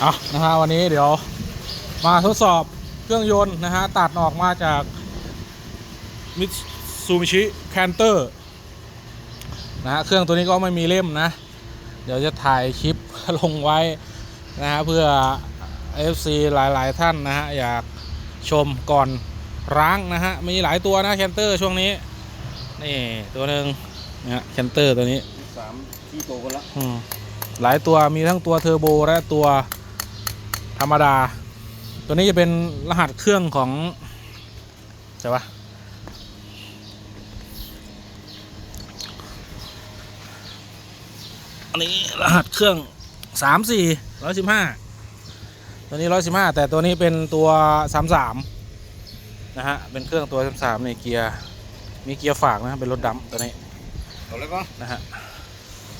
เอานะฮะวันนี้เดี๋ยวมาทดสอบเครื่องยนต์นะฮะตัดออกมาจากมิตซูมิชิแคนเตอร์นะฮะเครื่องตัวนี้ก็ไม่มีเล่มนะ เดี๋ยวจะถ่ายคลิปลงไว้นะฮะเพื่อ FC หลายๆท่านนะฮะอยากชมก่อนร้างนะฮะมีหลายตัวนะแคนเตอร์ช่วงนี้ นี่ตัวหนึ่งนะฮะแคนเตอร์ตัวนี้สามที่โตกันละอืมหลายตัวมีทั้งตัวเทอร์โบและตัว ธรรมดา ตัวนี้จะเป็นรหัสเครื่องของใช่ปะอันนี้รหัสเครื่องสามสี่ร้อยสิบห้าตัวนี้ร้อยสิบห้าแต่ตัวนี้เป็นตัวสามสามนะฮะ เป็นเครื่องตัวสามสามในเกียร์ มีเกียร์ฝากนะ เป็นรถดำตัวนี้เอาแล้วก็นะฮะ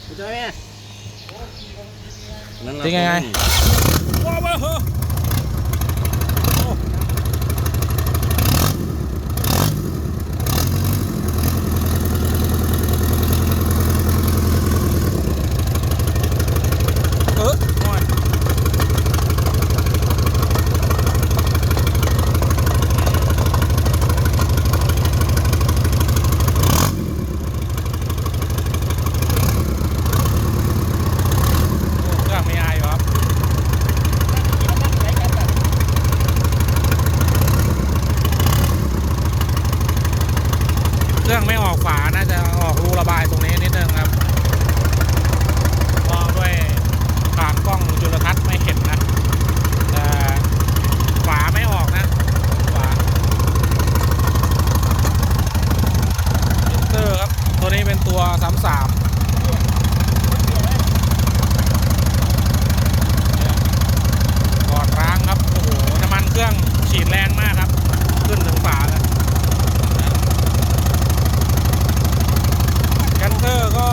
เข้าใจไหม นั่นล่ะ เป็นไงไง ว้าวเฮ้เออหน่อยเครื่องไม่อายอยู่ครับ เครื่องไม่ออกฝา น่าจะออกรูระบายตรงนี้นิดนึงครับมองด้วยผ่านกล้องจุลทรรศน์ไม่เห็นนะแต่ฝาไม่ออกนะฝาอินเตอร์ครับ ตัวนี้เป็นตัวสามสามอนร้างครับ โอ้โห น้ำมันเครื่องฉีดแรงมากครับ ขึ้นถึงฝาเลย แคนเตอร์ก็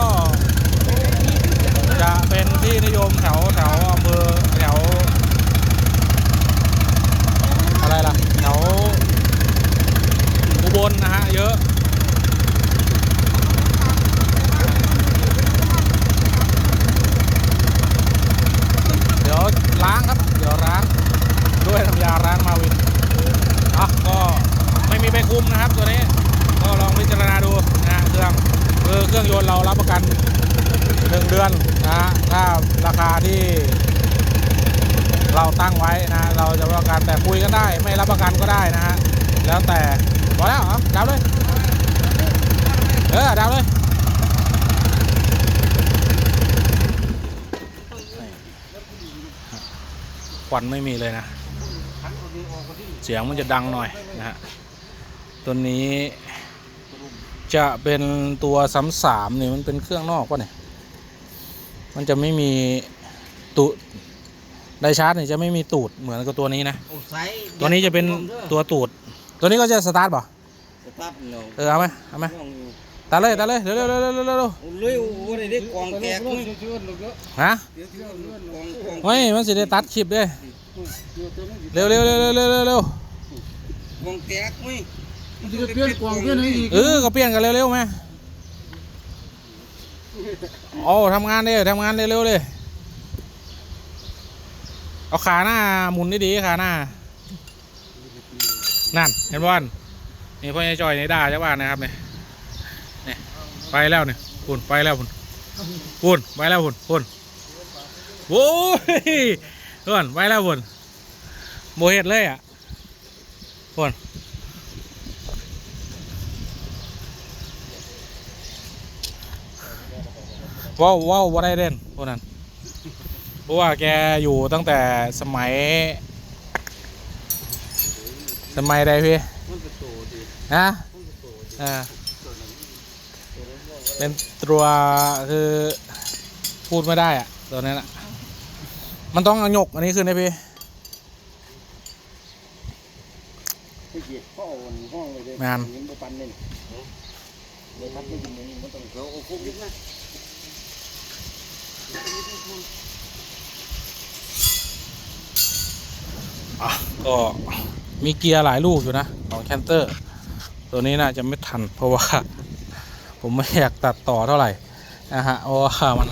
จะเป็น ที่นิยมแถวแถวอำเภอแถวอะไรล่ะแถวอุบลนะฮะเยอะเดี๋ยวล้างครับ เดี๋ยวล้างด้วยน้ำยาล้างมาวินอะก็ไม่มีใบคุมนะครับตัวนี้ ก็ลองพิจารณาดูนะเครื่องคือเครื่องยนต์เรารับประกัน หนึ่งเดือนนะฮะถ้าราคาที่เราตั้งไว้นะ เราจะรับประกันแต่คุยกันได้ ไม่รับประกันก็ได้นะฮะแล้วแต่พอแล้วเหรอดับเลย เออดับเลยควันไม่มีเลยนะ เสียงมันจะดังหน่อยนะฮะตัวนี้จะเป็นตัวสามสามนี่มันเป็นเครื่องนอกป่ะเนี่ย มันจะไม่มีตูดไดชาร์จนี่จะไม่มีตูดเหมือนกับตัวนี้นะโอ้ไซส์ตัวนี้จะเป็นตัวตูด ตัวนี้ก็จะสตาร์ทป่ะสตาร์ทเนาะเออเอาไหมเอาไหมตัดเลยตัดเลยเร็วเร็วเร็วเร็วเร็วเร็วเร็วโอ้เลยโอ้ได้ได้กองแกกมั้ยฮะเดี๋ยวที่เอาเลื่อนกองกองเฮ้ยมันสิได้ตัดคลิปด้วยเร็วเร็วเร็วเร็วเร็วเร็วเร็วกองแกกมั้ยมันจะเปลี่ยนกล่องเปลี่ยนอะไรอีกเออก็เปลี่ยนกันเร็วเร็วไหม โอ้ทำงานเลยทำงานเร็วเร็วเลย เอาขาหน้าหมุนดีๆขาหน้า นั่นเห็นบอลนี่พ่อใหญ่จอยในด่าเจ้าบ้านนะครับเนี่ยนี่ไปแล้วเนี่ยพุ่นไปแล้วพุ่นพุ่นไปแล้วพุ่นพุ่นโอ้ยพุ่นไปแล้วพุ่นโบเฮ็ดเลยอะพุ่น ว้าวว้าวว่าได้เล่นพวกนั้นเพราะว่าแกอยู่ตั้งแต่สมัย สมัยใดพี่มันก็โตดีนะมันก็โตดีอ่าเป็นตัวคือพูดไม่ได้อะตัวนั้นอะมันต้องเอาหยกอันนี้ขึ้นนะพี่ไปเก็บข้อวันห้องเลยเด้แม่นยิงบ่ปันเลยเลยทัดไม่ยิงมันต้องเขาเอาคุกนิดนะ อะก็มีเกียร์หลายลูกอยู่นะ ของแคนเตอร์ ตัวนี้น่าจะไม่ทัน เพราะว่า ผมไม่อยากตัดต่อเท่าไหร่นะฮะเพราะว่ามัน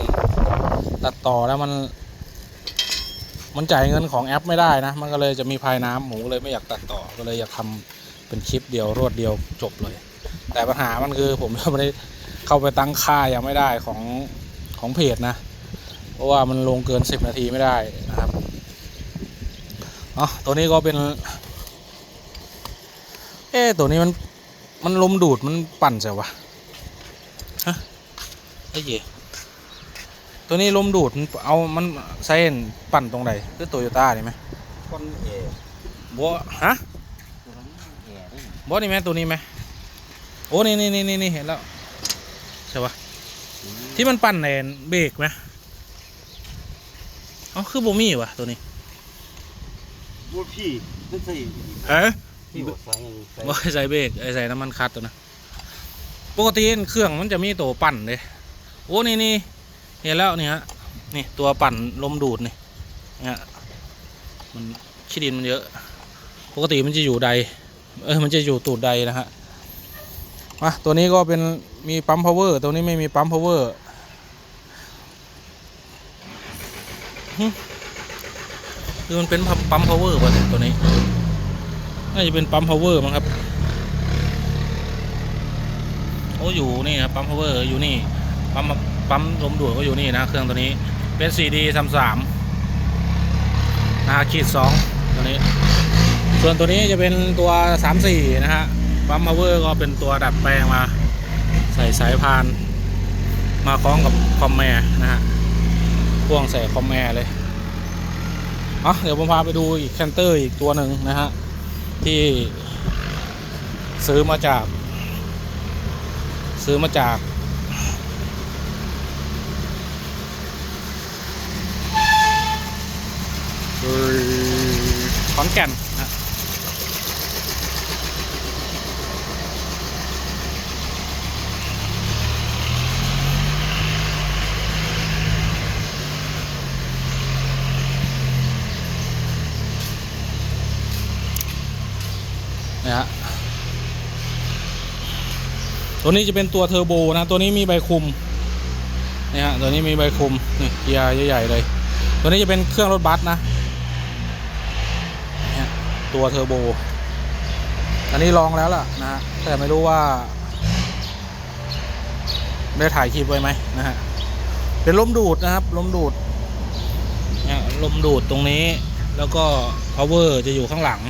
ตัดต่อแล้วมันมันจ่ายเงินของแอปไม่ได้นะ มันก็เลยจะมีพายน้ำหมูเลยไม่อยากตัดต่อ ก็เลยอยากทำเป็นคลิปเดียวรวดเดียวจบเลย แต่ปัญหามันคือผมยังไม่ได้เข้าไปตั้งค่ายังไม่ได้ของของเพจนะ เพราะว่ามันลงเกิน 10 นาทีไม่ได้นะครับอ๋อตัวนี้ก็เป็น เอ๊ะตัวนี้มันมันลมดูดมันปั่นใช่วะฮะไอ้เหี้ยตัวนี้ลมดูดมันเอามันใส่ปั่นตรงไหนคือโตโยต้านี่ไหมคนเอ๋บัวฮะเอ๋นี่บัวนี่ไหมตัวนี้ไหมโอ้นี่นี่นี่นี่เห็นแล้วใช่ปะที่มันปั่นแอนเบรกไหมเอ๋อคือโบมี่วะตัวนี้บูพี่ไม่ใช่เอ๊ะพี่บอกใส่ใส่บ่ใส่เบรกไอ้ใส่น้ำมันคัดตัวนะปกติเครื่องมันจะมีตัวปั่นเลยโอ้นี่นี่เห็นแล้วนี่ฮะนี่ตัวปั่นลมดูดนี่เนี่ยมันขี้ดินมันเยอะ ปกติมันจะอยู่ใด เออมันจะอยู่ตูดใดนะฮะมาตัวนี้ก็เป็นมีปั๊มพาวเวอร์ตัวนี้ไม่มีปั๊มพาวเวอร์ คือมันเป็นปั๊มพาวเวอร์ป่ะตัวนี้ น่าจะเป็นปั๊มพาวเวอร์มั้งครับโอ้อยู่นี่ครับปั๊มพาวเวอร์อยู่นี่ ปั๊มปั๊มลมดูดก็อยู่นี่นะเครื่องตัวนี้เป็น CD สามสามนะขีดสองตัวนี้ ส่วนตัวนี้จะเป็นตัวสามสี่นะฮะปั๊มพาวเวอร์ก็เป็นตัวดัดแปลงมา ใส่สายพาน มาคล้องกับคอมแมร์นะฮะ พ่วงใส่คอมแอร์เลยอะเดี๋ยวผมพาไปดูอีกแคนเตอร์อีกตัวหนึ่งนะฮะ ที่ซื้อมาจาก ซื้อมาจาก ขอนแก่น ตัวนี้จะเป็นตัวเทอร์โบนะ ตัวนี้มีใบคุมนี่ฮะตัวนี้มีใบคุมนี่เกียร์ใหญ่ๆเลย ตัวนี้จะเป็นเครื่องรถบัสนะนี่ฮะตัวเทอร์โบ อันนี้ลองแล้วล่ะนะฮะแต่ไม่รู้ว่าได้ถ่ายคลิปไว้ไหมนะฮะ เป็นลมดูดนะครับลมดูดเนี่ยลมดูดตรงนี้ แล้วก็ power จะอยู่ข้างหลัง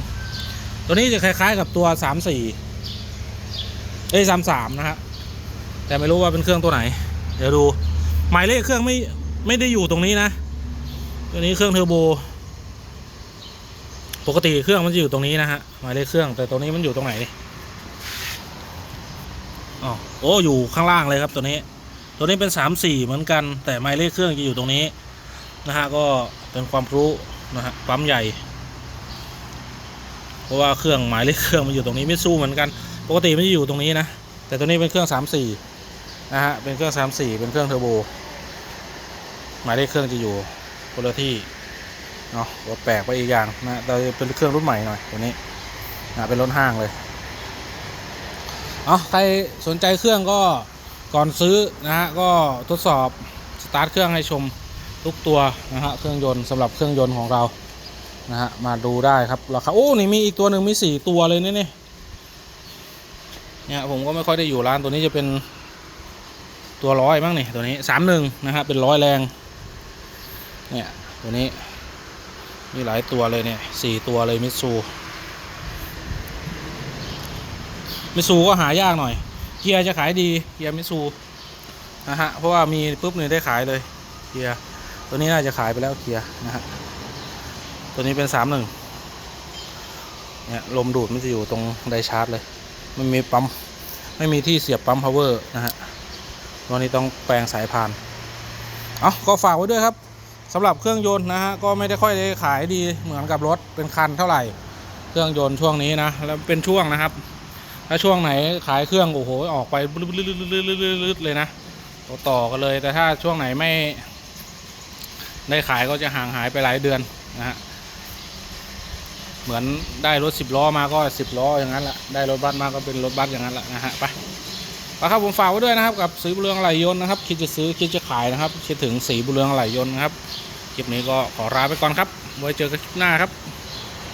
ตัวนี้จะคล้าย ๆ กับตัว34 เอ้สามสามนะฮะแต่ไม่รู้ว่าเป็นเครื่องตัวไหน เดี๋ยวดู หมายเลขเครื่องไม่ไม่ได้อยู่ตรงนี้นะ ตัวนี้เครื่องเทอร์โบ ปกติเครื่องมันจะอยู่ตรงนี้นะฮะ หมายเลขเครื่อง แต่ตัวนี้มันอยู่ตรงไหนอ๋อโอ้อยู่ข้างล่างเลยครับตัวนี้ ตัวนี้เป็นสามสี่เหมือนกัน แต่หมายเลขเครื่องจะอยู่ตรงนี้นะฮะก็เป็นความรู้นะฮะปั๊มใหญ่ เพราะว่าเครื่องหมายเลขเครื่องมันอยู่ตรงนี้ไม่สู้เหมือนกัน ปกติมันจะอยู่ตรงนี้นะ แต่ตัวนี้เป็นเครื่อง 34 นะฮะ เป็นเครื่อง 34 เป็นเครื่องเทอร์โบ หมายเลขเครื่องจะอยู่คนละที่ เนาะก็แปลกไปอีกอย่างนะแต่เป็นเครื่องรุ่นใหม่หน่อยตัวนี้นะเป็นรถห้างเลยเอาใครสนใจเครื่องก็ก่อนซื้อนะฮะ ก็ทดสอบสตาร์ทเครื่องให้ชมทุกตัวนะฮะ เครื่องยนต์สำหรับเครื่องยนต์ของเรา นะฮะ มาดูได้ครับราคาโอ้ นี่มีอีกตัวหนึ่งมีสี่ตัวเลยนี่นี่ เนี่ยผมก็ไม่ค่อยได้อยู่ร้านตัวนี้จะเป็นตัวร้อยมั้งนี่ตัวนี้สามหนึ่งนะครับเป็นร้อยแรงเนี่ยตัวนี้มีหลายตัวเลยเนี่ยสี่ตัวเลยมิซูมิซูก็หายากหน่อย เกียร์จะขายดีเกียร์มิซูนะฮะเพราะว่ามีปุ๊บเนี่ยได้ขายเลยเกียร์ตัวนี้น่าจะขายไปแล้วเกียร์นะฮะตัวนี้เป็นสามหนึ่งเนี่ยลมดูดมันจะอยู่ตรงไดชาร์จเลย ไม่มีปั๊มไม่มีที่เสียบปั๊มพาวเวอร์นะฮะวันนี้ต้องแปลงสายพานเอาก็ฝากไว้ด้วยครับสำหรับเครื่องยนต์นะฮะก็ไม่ได้ค่อยได้ขายดีเหมือนกับรถเป็นคันเท่าไหร่ เครื่องยนต์ช่วงนี้นะแล้วเป็นช่วงนะครับถ้าช่วงไหนขายเครื่องโอ้โหออกไปลืดๆเลยนะต่อกันเลยแต่ถ้าช่วงไหนไม่ได้ขายก็จะห่างหายไปหลายเดือนนะฮะ เหมือนได้รถสิบล้อมาก็สิบล้ออย่างนั้นแหละได้รถบัสมาก็เป็นรถบัสอย่างนั้นแหละนะฮะไปไปครับผมฝากไว้ด้วยนะครับกับสีบุเรืองไหลยนต์นะครับคิดจะซื้อคิดจะขายนะครับคิดถึงสีบุเรืองไหลยนต์นะครับคลิปนี้ก็ขอลาไปก่อนครับไว้เจอกันคลิปหน้าครับ